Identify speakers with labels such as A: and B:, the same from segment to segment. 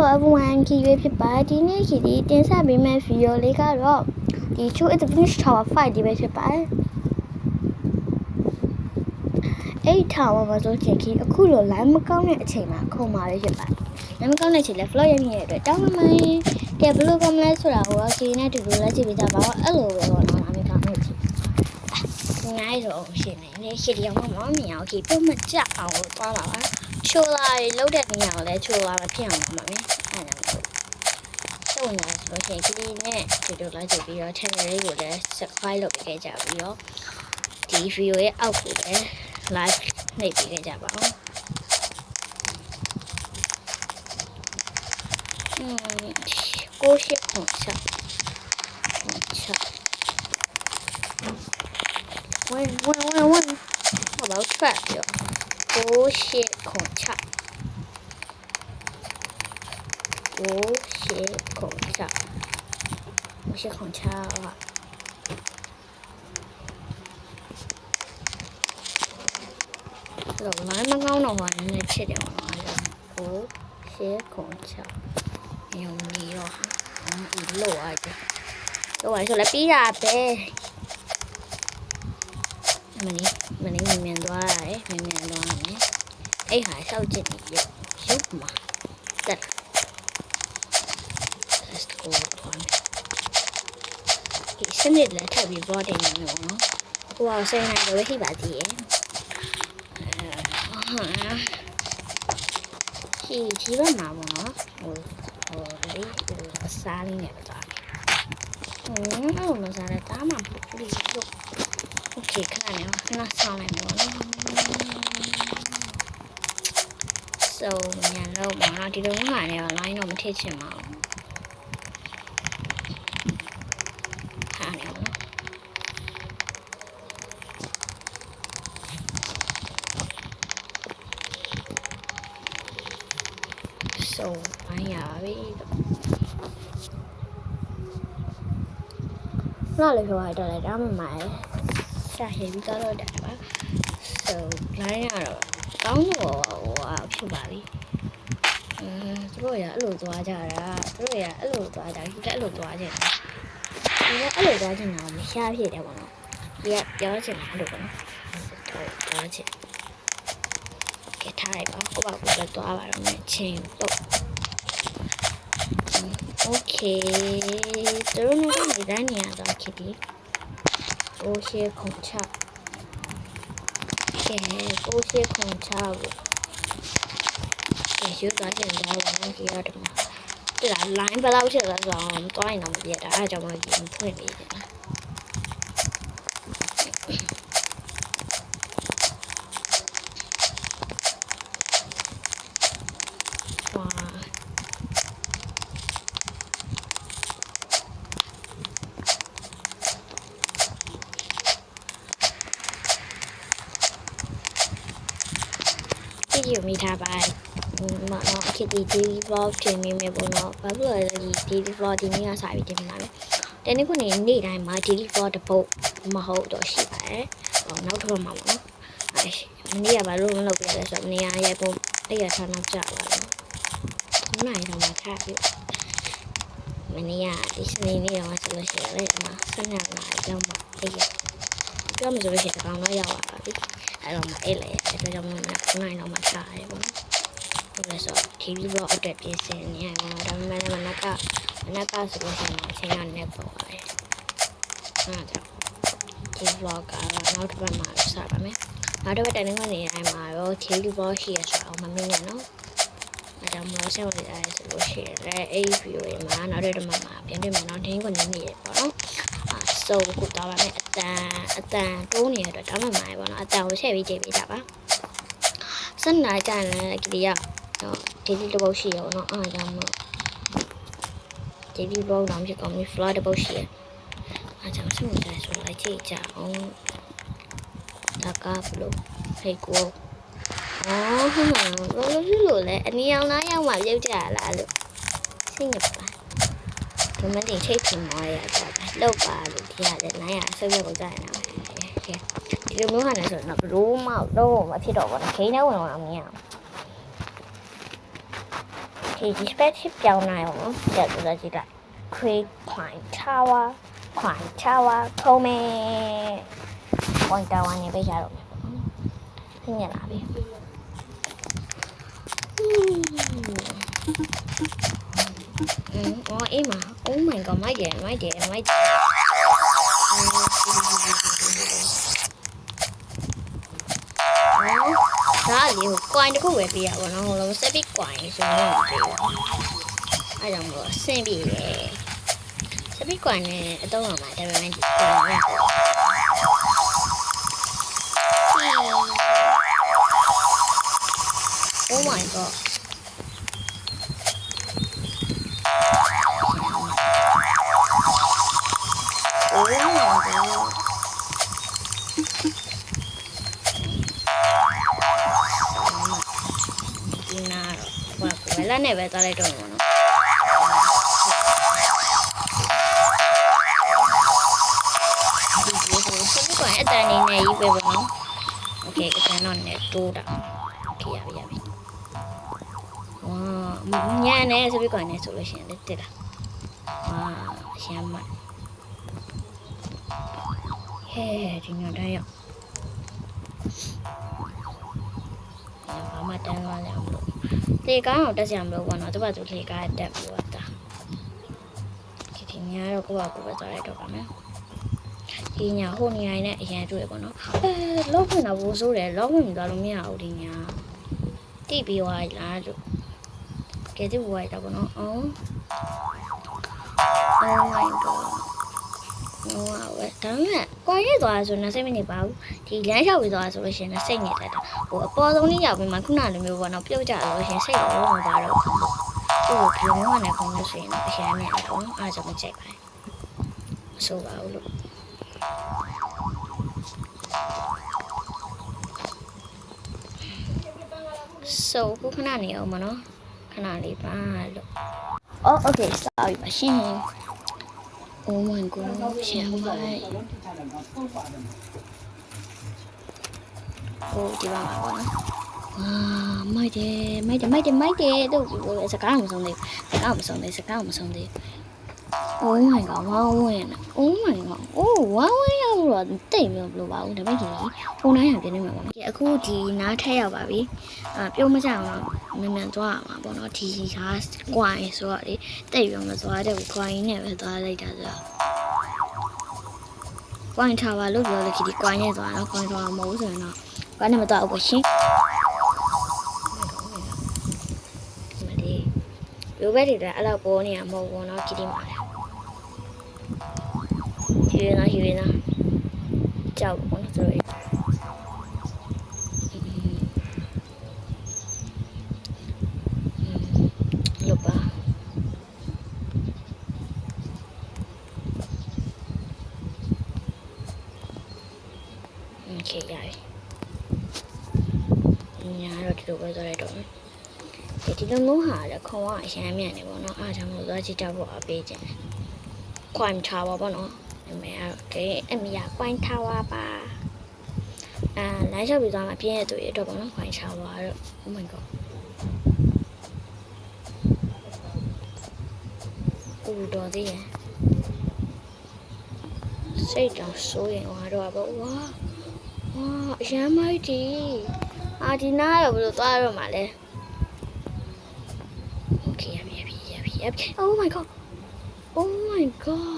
A: Hello everyone ခီရွေးဖြစ်ပါဒီနေ့ခီဒီတင်ဆက်ပေးမယ့်ဗီဒီယိုလေးကတော့ဒီ True is the Finish Tower 5ဒီပဲဖြစ်ပါတယ်အဲ့ဒီ tower မှာဆိုချင်ခီအခုလို line မကောင်းတဲ့အချိန်မှာခုံมาပဲဖြစ်ပါတယ် line မကောင်းတဲ့အချိန်လဲ flow ရမြင့်ရတဲ့အတွက်တောင်းမမိုင်းကဲဘယ်လိုကောင်းမလဲဆိုတာကိုခီနဲ့တူတူလက်ကြည့်ပေးကြပါဦးအဲ့လိုပဲပေါ့နော် line မကောင်းတဲ့အချိန်နိုင်တော့ရှင်နေလေခီဒီအောင်မမမြင်အောင်ခီပြုတ်မကြအောင်သွားပါပါ ချိုလာရေလုံးတဲ့နေရာကိုလည်းချိုလာမဖြစ်အောင်ပါမယ်အဲ့ဒါမျိုးစုံနေဆိုလို့ရှိရင်ခီဒီနဲ့ဒီလိုလိုက်ကြည့်ပြီးတော့ channel လေးကိုလည်း subscribe လုပ်ပေးခဲ့ကြပြီးတော့ဒီ video ရဲ့အောက်ကိုလည်း like နှိပ် ขอฉับโอเชฟของฉับเชฟองชาวอะดอกไม้มันเงาหน่อยนะเชเดี๋ยวน้อยโอ้เชฟของฉับเดี๋ยวนี้หรอของอีโลอาจจะโลอวจจะแล้วปีดาเป้มานนี่มานนี่มีเมียนด้วยมีเมียนด้วย အဲ့ဟာရှောက်ချင်နေရုပ်ရုပ်မှာတက် let's go သွားမယ်ဒီစနစ်လည်းထပ်ပြီး boarding နေလို့နော်ဟိုအောင်ဆိုင်နိုင်တော့ရှိပါသေးရဲ့ဒီဒီဘက်မှာပေါ့နော်ဟိုဟိုလေအစားလေးနဲ့သွားဟိုအဲ့လိုစားတဲ့တားမှာပလီလို့โอเคခဏနေခဏဆောင်းလိုက်ပေါ့ နော် so ညတော့ပေါ့နော်ဒီလိုမျိုးမှလည်း line တော့မထည့်ချင်ပါဘူးဟာနေပေါ့နော် so ဘိုင်းရပါပြီတော့လည်းပြောရတော့လည်းဒါမှမဟုတ်ရှာဟေးပြီးတော့တယ်ပါ so line ရတော့ကောင်းတော့ဟိုဟာ ဖြစ်ပါပြီအဲသူတို့ရအဲ့လိုသွားကြတာသူတို့ရအဲ့လိုသွားတာဒီကအဲ့လိုသွားကြတယ်ဒီကအဲ့လိုသွားကြတာမရှားဖြစ်တယ်ပေါ့နော်ဒီကပြောချင်တာအဲ့လိုပေါ့နော်တော့သွားချင်ကဲထားလိုက်ပါကိုပါကိုတော့သွားပါတော့မယ်ချင်းတော့ Okay သူတို့ကဒီတိုင်းနေရာသွားဖြစ်ပြီကိုရှေခုံချကဲကိုရှေခုံချကို လဲဆိုတော့တွားရင်တော့မပြတ်တာအဲဒါကြောင့်မကြီး ဖွင့်ပေးတယ်လားဝါဗီဒီယိုမိထားပါမနော်ခစ်ဒီ daily vlog တင်နေမယ်ပေါ့နော်ဘာလို့လဲဒီ daily vlog ဒီနေ့ကစပြီးတင်မှာလဲတနေ့ခုနေနေ့တိုင်းမှာ daily vlog တစ်ပုတ်မဟုတ်တော့ရှိပါတယ်ဟောနောက်တော့မှာပေါ့နော်အဲမနေ့ကဘာလို့မလုပ်ပြလဲဆိုတော့မနေ့ကရိုက်ဖို့တရထားနောက်ကြပါတော့ခုနကတော့မထားပြီမနေ့ကဒီစနေနေ့တော့ဆိုလို့ရှိရင်လည်းအမဆက်နေလာကြောင်းပါတရပြောမှဆိုလို့ရှိရင်တကောင်တော့ရောက်လာပါပြီအဲ့တော့မအဲ့လေအဲ့တော့ကြောင့်မင်းကနိုင်တော့မှထားရတယ်ပေါ့ နော်ဟုတ်လဲဆို TV ဘောအတွက်ပြင်ဆင်နေရတယ်ဒါပေမဲ့မနက်ကမနက်ကဆိုလို့ရှိရင်အချိန်ကနေပေါ်ပါတယ်အဲ့ဒါဒီ vlog ကတော့နောက်တစ်ပတ်မှာစပါမယ်နောက်တစ်ပတ်တနေ့ကနေတိုင်းမှာရော TV ဘောရှိရဆိုတော့မမင်းနဲ့နော်အဲ့ဒါမှမဆက်ဝင်ရတယ်ဆိုလို့ရှိရင်လည်းအဲ့ဒီ video တွေမှာနောက်တစ်ပတ်မှာပြင်ပြမယ်နော်တင်းကိုနေနေရပေါ့နော်အာဆိုခုတော့ပါမယ်အတန်အတန်တိုးနေတဲ့အတွက်တောင်းမှမှာရပေါ့နော်အတန်ကိုချက်ပြီးကြည့်ပေးကြပါစက်နာကြရင်လည်းကလေးက တော့ဒီဒီတစ်ပုတ်ရှိရပေါ့နော်အားကြောင့်မို့ဒီဒီဘောတော့ဖြစ်ကောင်းပြီ floor တစ်ပုတ်ရှိရအားကြောင့်ဆုံးတယ်ဆိုလိုက်ကြည့်ကြအောင်ဒါကဘလို့ဟေးကိုအော်ဟိုမှာဘလို့ဖြစ်လို့လဲအနီအောင်သားရောက်မှပြုတ်ကြလားလို့စိတ်ညစ်ပါဒီမတင်ချိတ်ချင်မောရတာလောက်ပါလို့ဒီရတယ်နိုင်ရဆုပ်ရက်ကိုကြာနေတာပဲကဲဒီလိုမျိုးဟာနေဆိုတော့ဘလို့မတော့မဖြစ်တော့ဘူးခိန်းထဲဝင်တော့မရဘူး 2018년에 제주도지가 크리 광차와 광차와 토메 광차와니 배자로 생년 아비 어 이마 오 마이 갓 마이 데 마이 데 마이 데 ရပါတော့ဟိုလို set coin ဆိုတော့မပေးဘူးအဲ့ကြောင့်မလို့အဆင်ပြေတယ် set coin နဲ့အတော့မှာဒါပေမဲ့ coin ရပေါ့ Oh my god. Oh my god. တော့ဘာကိုလည်းနဲ့ပဲသွားလိုက်တော့မှာနော်ဒီကိုဆက်ပြီးတော့အတန်နေနေကြီးပဲပေါ့နော်โอเคအတန်တော့နဲ့တိုးတာโอเคရပြီရပြီဝါညံ့နေဆက်ပြီးတော့နေဆိုလို့ရှိရင်လည်းတက်လာဝါရှမ်းမဟဲဒီညတော့ရောက်ဘာမှတန်းသွားလည်းမလို့ လေကားတော့တက်စရာမလိုဘူးနော်တပတ်သူလေကားတက်ပြီးတော့တာဒီဒီညတော့ကိုယ့်ဘာကိုယ်ပဲသွားလိုက်တော့ပါမယ်ဒီညာဟိုနေရာနဲ့အရင်တွေ့ပေါ့နော်အဲလောက်ဖွင့်တာဘူးဆိုးတယ်လောက်ဖွင့်ပြီးသွားလို့မရဘူးဒီညာတိပြီးသွားလားလို့ကဲတိဝိုက်တာပေါ့နော်အော် Oh my god ဟိုကဝဲဒါပေမဲ့ ကွာရဲသွားဆိုရင်စိတ်မနေပါဘူးဒီလမ်းလျှောက်ပြီးသွားဆိုလို့ရှိရင်စိတ်နေတတ်တာဟိုအပေါ်ဆုံးလေးရောက်ပြီးမှခုနလိုမျိုးပေါ့နော်ပြုတ်ကြလို့ရှိရင်စိတ်တော့မပါတော့ဘူးဟိုဘယ်လိုမှလည်းကောင်းလို့ဆိုရင်အရင်နဲ့တော့အားကြောင့်မကြိုက်ပါဘူးမဆိုပါဘူးလို့ဆိုခုခဏနေအောင်မနော်ခဏလေးပါလို့ Oh okay sorry ပါရှင် Oh my god ရှင်မိုက်ဟိုဒီပါမှာပါနော်အာမိုက်တယ်မိုက်တယ်မိုက်တယ်မိုက်တယ်တို့စကားမ Oh my god ဝမ်းဝင် Oh my god Oh ဝမ်းဝင်ရောက်တော့တိတ်မလို့ပါဘူးဒါပေမဲ့ဒီဖုန်းတိုင်းရပြနေမှာပေါ့နော်အခုဒီနားထက်ရောက်ပါပြီအာပြုံးမကြအောင်တော့မြန်မြန်သွားရမှာပေါ့နော်ဒီဟာကွိုင်းဆိုတော့လေတိတ်ရောမသွားတဲ့ကွိုင်းနဲ့ပဲသွားလိုက်တာဆိုတော့ကွိုင်းထားပါလို့ပြောလို့ခီဒီကွိုင်းနဲ့သွားတော့ကွိုင်းထားမှာမဟုတ်ဆိုရင်တော့ကွိုင်းနဲ့မသွားဘူးပေါ့ရှင်မလေးဘယ်ဘက်တွေလဲအဲ့လောက်ပေါ်နေရမဟုတ်ဘူးနော်ခီဒီမှာ လေရွေးနာရွေးနာကြောက်ပေါ့နော်ဆိုတော့လို့ပါโอเคရပြီညာတော့ဒီလိုပဲသွားရတော့မယ်ဒီလိုမျိုးဟာလည်းခုံကအရမ်းမြန်နေပေါ့နော်အားကြောင့်လို့သွားကြည့်တော့ဖို့အပေးခြင်း ခွန်ထားပါပေါ့နော် အမေကဲအမေကခွန်ထားပါပါအာလမ်းလျှောက်ပြီးသွားမှပြင်းရတူရတော့ပေါ့နော်ခွန်ထားပါတော့ Oh my god ဦးတော်သေးရဲ့စိတ်တောင်စိုးရင်ဟွာတော့ပေါ့ဝါဝါအရမ်းမိုက်ဒီအာဒီနာတော့ဘယ်လိုသွားရမှာလဲ Okay ရပြီရပြီရပြီရပြီ Oh my god Oh my god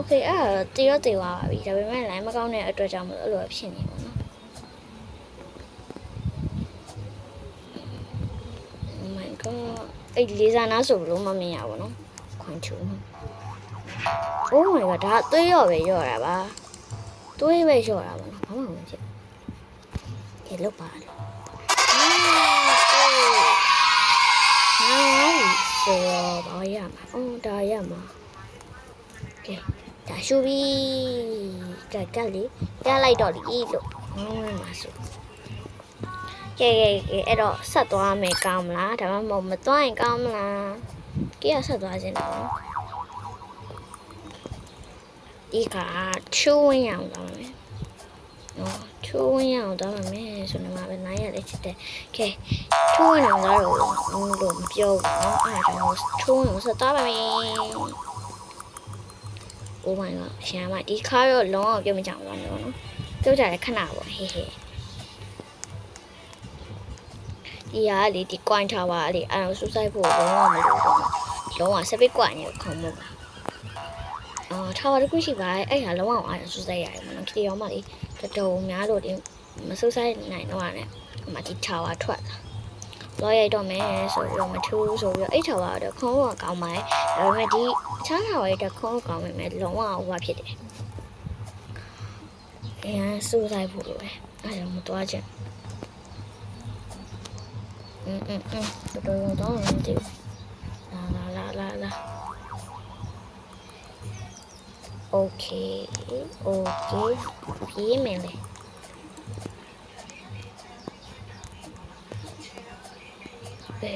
A: Okay အဲ့ဒါတေရောတေသွားပါပြီဒါပေမဲ့ line မကောင်းတဲ့အတွက်ကြောင့်မလို့အဲ့လိုဖြစ်နေပါတော့ Oh my god အဲ့လေးစားနာဆိုဘလို့မမြင်ရဘူးနော်ခွန်ချူ Oh my god ဒါသွေးရော့ပဲရော့တာပါသွေးပဲရော့တာပါနော်ဘာမှမဖြစ်ကဲလောက်ပါလို့ဟာဆိုတော့ဘာရမှာအော်ဒါရမှာကဲဒါ ရှူပြီးကဲကဲလေးပြလိုက်တော့လीလို့ငုံနေမှာဆိုကဲကဲကဲအဲ့တော့ဆက်သွားမယ်ကောင်းမလားဒါမှမဟုတ်မသွားရင်ကောင်းမလားကဲဆက်သွားခြင်းတော့ဒီကချိုးဝင်အောင်တော့မယ်နော်ချိုးဝင်အောင်တော့မယ်ဆိုတော့မှပဲနိုင်ရတဲ့ချစ်တယ်ကဲချိုးဝင်အောင်တော့လို့မပြောဘူးနော်အဲ့ဒါကြောင့်ချိုးဝင်အောင်ဆက်သွားပါမယ် Oh my god ရှာမဒီခါတော့လုံးအောင်ပြုတ်မကြဘူးတော့နော်ပြုတ်ကြတယ်ခဏပေါ့ဟေးဟေးဒီဟာလေဒီ coin tower လေအဲ့ဒါစူးစိုက်ဖို့လုံးဝမလိုဘူးလုံးဝစပစ်ကွာနေခေါင်းမပါအော် tower တခုရှိပါအဲ့ဟာလုံးဝအားစူးစိုက်ရတယ်မနော်ခီရောမလေးတော်တော်များလို့ဒီမစူးစိုက်နိုင်တော့ရတယ်အမဒီ tower ထွက်လာ လောရိုက်တော့မယ်ဆိုပြီးတော့မထူးဆိုပြီးတော့အဲ့ tower တော့ခုံးကကောင်းပါတယ်ဒါပေမဲ့ဒီချားထားရတဲ့ခုံးကောင်းပေမဲ့လုံးဝဟိုပါဖြစ်တယ်။အရင်စူးစိုက်ဖို့လိုပဲ။အဲဒါမတော်ချင်။အင်းအင်းအင်းတော်တော်တော့မသိဘူး။လာလာလာလာလာ။ Okay okay ပြေးမယ်လေ။ အဲ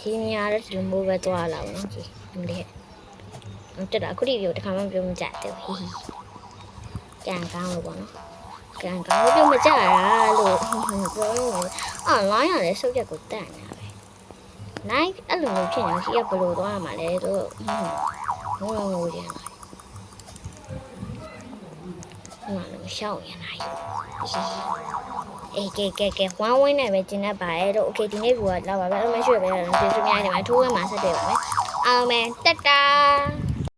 A: ဒီနေရာလည်းဒီလိုမျိုးပဲသွားလာအောင်နော်ကြီးအမလေးတက်တာအခုဒီ video တစ်ခါမှပြောမကြသေးဘူးဟိဟိကြံကောင်းလို့ပေါ့နော်ကြံကောင်းလို့ပြောမကြတာလို့ပြောရင်အာလိုင်းရလဲစုပ်ရက်ကိုတန့်နေတာပဲနိုင်အဲ့လိုမျိုးဖြစ်နေရှိရဘယ်လိုသွားရမှာလဲတို့ဟိုငိုငိုကြတ ယ်ဟိုလည်းရှောက်ရနိုင်အေးကဲကဲကဲဝမ်းဝင်းနဲ့ပဲကျင်းတတ်ပါရဲ့တို့โอเคဒီနေ့ကလာပါပဲအဲ့လိုမရှိရပဲကျေးဇူးများတယ်မှာထိုးဝဲမှာဆက်တွေ့ပါမယ်အောင်မယ်တက်တာ